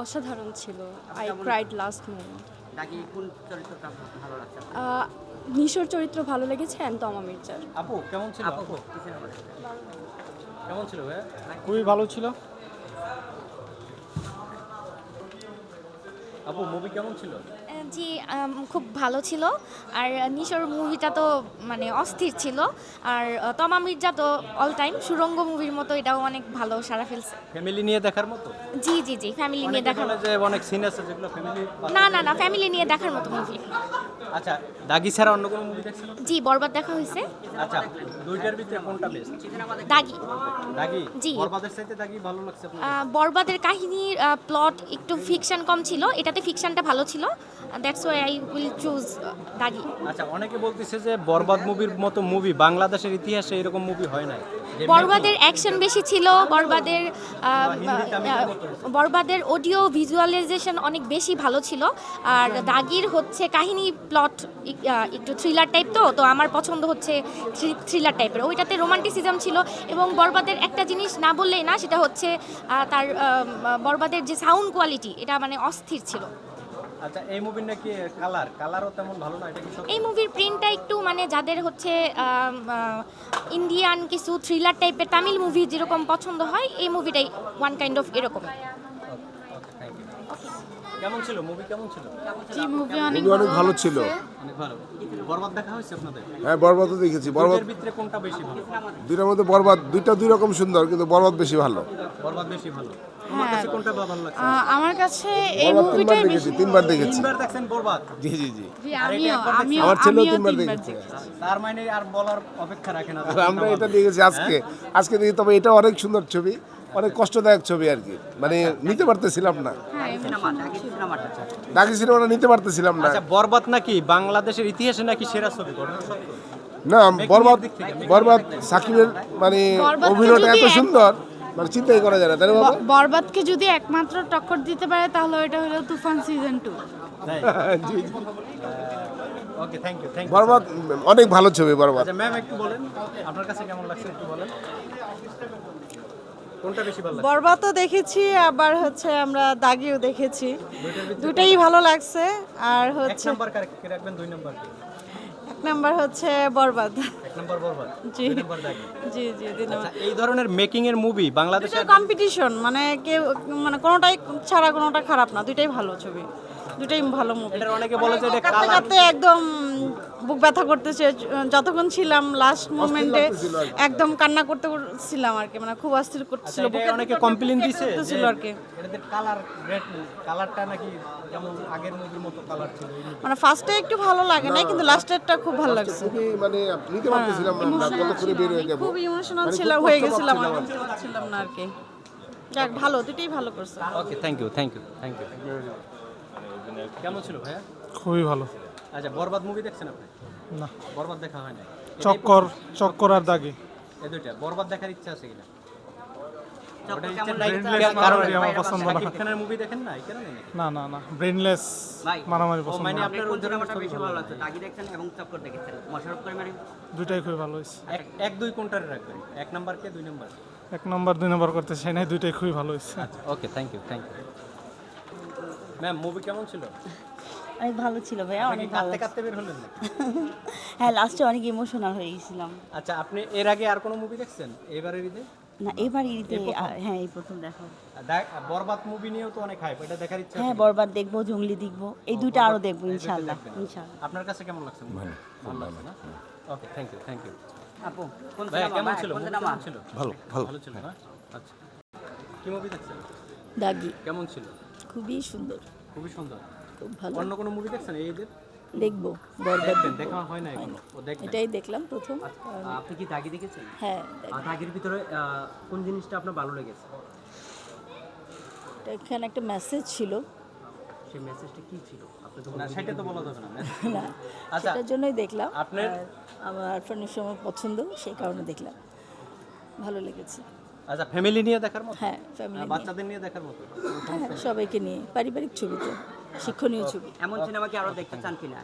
অসাধারণ ছিল। I cried last moment নাকি কোন চরিত্রটা ভালো লাগছে নিশোর চরিত্র ভালো লেগেছে অ্যান্ড তমা মির্জার। আপু কেমন ছিল আপু? কেমন ছিল ভাইয়া? খুবই ভালো ছিল। আপু মুভি কেমন ছিল? জি খুব ভালো ছিল। আর নিশোর মুভিটা তো মানে অস্থির ছিল। আর তমা মির্জা তো অল টাইম সুরঙ্গ মুভির মতো এটাও অনেক ভালো সারা ফেলছে। ফ্যামিলি নিয়ে দেখার মতো? জি জি জি ফ্যামিলি নিয়ে দেখার মতো। যে অনেক সিন আছে যেগুলো ফ্যামিলি না না না ফ্যামিলি নিয়ে দেখার মতো মুভি আচ্ছা দাগি ছাড়া অন্য কোনো মুভি দেখছেন জি বরবাদ দেখা হয়েছে। আচ্ছা দুইটার ভিতরে কোনটা বেস্ট দাগি। দাগি? জি। বরবাদের চাইতে দাগি ভালো লাগছে বরবাদের কাহিনীর প্লট একটু ফিকশন কম ছিল এটাতে ফিকশানটা ভালো ছিল। That's why I will choose দাগি আচ্ছা অনেকে বলতেছে যে বরবাদ মুভির মতো মুভি বাংলাদেশের ইতিহাসে এরকম মুভি হয় নাই। বরবাদের অ্যাকশন বেশি ছিল বরবাদের বরবাদের অডিও ভিজুয়ালাইজেশন অনেক বেশি ভালো ছিল। আর দাগির হচ্ছে কাহিনী প্লট একটু থ্রিলার টাইপ তো তো আমার পছন্দ হচ্ছে থ্রিলার টাইপের ওইটাতে রোমান্টিসিজম ছিল এবং বরবাদের একটা জিনিস না বললেই না সেটা হচ্ছে তার বরবাদের যে সাউন্ড কোয়ালিটি এটা মানে অস্থির ছিল। আচ্ছা এই মুভির নাকি কালার কালারও তেমন ভালো না এটা কি? এই মুভির প্রিন্টটা একটু মানে যাদের হচ্ছে ইন্ডিয়ান কিছু থ্রিলার টাইপের তামিল মুভি যেরকম পছন্দ হয় এই মুভিটাই ওয়ান কাইন্ড অফ এরকম। কেমন ছিল? মুভি কেমন ছিল? জি মুভি অনেক মুভি অনেক ভালো ছিল। অনেক ভালো। বরবাদ দেখা হয়েছে আপনাদের? হ্যাঁ বরবাদও দেখেছি। বরবাদ ভিতরে কোনটা বেশি ভালো? দুইটার মধ্যে বরবাদ দুইটা দুই রকম সুন্দর কিন্তু বরবাদ বেশি ভালো। বরবাদ বেশি ভালো। তোমার কাছে কোনটা ভালো লাগছে? আহ, আমার কাছে এই তিনবার মুভিটাই দেখেছি বেশি। তিনবার দেখেছি। তিনবার দেখছেন বরবাদ? জি জি জি। আমিও আমিও আমার ছেলেও তিনবার দেখেছে। তার মানে আর বলার অপেক্ষা রাখে না। আমরা এটা দেখেছি আজকে। আজকে দেখি তবে এটা অনেক সুন্দর ছবি অনেক কষ্টদায়ক ছবি আর কি। মানে নিতে পারতেছিলাম না। সিনেমা নাকি ডাকি সিনেমাটা নিতে পারতেছিলাম না। আচ্ছা বরবাদ নাকি বাংলাদেশের ইতিহাসে নাকি সেরা ছবি? না বরবাদ বরবাদ সাকিবের মানে অভিনয়টা এত সুন্দর। মানে চিন্তাই করা যায় না তাই না বাবা? বরবাদকে যদি একমাত্র টক্কর দিতে পারে তাহলে ওইটা হলো তুফান সিজন টু তাই জি জি। Okay thank you thank you Borbaad অনেক ভালো ছবি বরবাদ। আচ্ছা ম্যাম একটু বলেন আপনার কাছে কেমন লাগছে একটু বলেন? কোনটা বেশি ভালো বরবাদও দেখেছি আবার হচ্ছে আমরা দাগিও দেখেছি। দুটোই ভালো লাগছে আর এক হচ্ছে নাম্বার কার রাখবেন? দুই নাম্বার কে? এক নাম্বার হচ্ছে বরবাদ। এক নাম্বার বরবাদ? জি। দুই নাম্বার দাগি। জি জি দুই আচ্ছা এই ধরনের মেকিং এর মুভি বাংলাদেশে কম্পিটিশন মানে কেউ মানে কোনোটাই ছাড়া কোনোটা খারাপ না দুইটাই ভালো ছবি। দুটোই ভালো মুভি অনেকে বলে যে এটা কাঁদতে কাঁদতে একদম বুক ব্যথা করতেছে। যতক্ষণ ছিলাম লাস্ট মোমেন্টে। একদম কান্না করতে করছিলাম আর কি। মানে খুব অস্থির করতেছিল এটা বুকের অনেকে কমপ্লেইন দিছে যে উঠতেছিল আর কি। এটাতে কালার রেড কালারটা নাকি যেমন আগের মুভির মতো কালার ছিল। মানে ফার্স্টে একটু ভালো লাগে না কিন্তু লাস্টেরটা খুব ভালো লাগছে। মানে নিতে পারতেছিলাম না কত করে বের হয়ে যাব। খুব ইমোশনাল মানে ছিলাম হয়ে গেছিলাম আমি ছিলাম না আর কি। যাক ভালো দুটোই ভালো করছে। Okay thank you thank you thank you কেমন ছিল ভাইয়া? খুবই ভালো। আচ্ছা বরবাদ মুভি দেখছেন আপনি? না। বরবাদ দেখা হয় না চক্কর চক্কর আর দাগি। এই দুইটা বরবাদ দেখার ইচ্ছা আছে কিনা? না। না? না না না ব্রেনলেস মারামারি পছন্দ মানে আপনার কোন ওই ধরনের সিনেমাটা ছবি বেশি ভালো ভালো লাগছে। দাগি দেখছেন এবং চক্কর দেখেছেন। মোশাররফ করিমের দুইটাই খুবই ভালো হয়েছে। এক এক দুই কোনটারে রাখবেন এক নাম্বার কে দুই নাম্বার? এক নম্বর দুই নম্বর করতে চাই নাই দুইটাই খুবই ভালো হয়েছে। Okay thank you thank you ma'am movie কেমন ছিল? অনেক ভালো ছিল ভাইয়া অনেক ভালো কাঁদতে কাঁদতে বের হলেন হ্যাঁ লাস্টে অনেক ইমোশনাল হয়ে গেছিলাম। আচ্ছা আপনি এর আগে আর কোনো মুভি দেখছেন? এবারের ঈদে? না এবার ঈদে হ্যাঁ এই প্রথম দেখো। বরবাদ মুভি নিয়েও তো অনেক হাইপ এটা দেখার ইচ্ছা হ্যাঁ বরবাদ দেখব জঙ্গলি দেখব এই দুইটা আরও দেখব দেখবেন। ইনশাল্লাহ আপনার কাছে কেমন লাগছে ভালো ভালো লাগছে না? Okay thank you thank you আপু কোন ভাইয়া সিনেমা কেমন ছিল? কোন ছিল? ভালো ভালো ভালো ছিল না? আচ্ছা। কি মুভি দেখছেন? দাগি। কেমন ছিল? খুবই সুন্দর। খুবই সুন্দর। খুব ভালো। অন্য কোনো মুভি দেখছেন এই ঈদের দেখব বরবাদ দেখবেন দেখা হয় না এখনও। এটাই দেখলাম প্রথম। আপনি কি দাগি দেখেছেন? হ্যাঁ আর দাগির ভিতরে কোন জিনিসটা আপনার ভালো লেগেছে? এখানে একটা মেসেজ ছিল। সেই মেসেজটা কি ছিল? আপনি তো না সেটা তো বলা যাবে না। না আচ্ছা সেটার জন্যই দেখলাম। আপনার- আর আমার আরফানের সময় পছন্দ সেই কারণে দেখলাম। ভালো লেগেছে। আচ্ছা ফ্যামিলি নিয়ে দেখার মতো? হ্যাঁ ফ্যামিলি বাচ্চাদের নিয়ে দেখার মতো? হ্যাঁ সবাইকে নিয়ে পারিবারিক ছবি তো শিক্ষণীয় ছবি। এমন সিনেমা কি আরও দেখতে চান কিনা?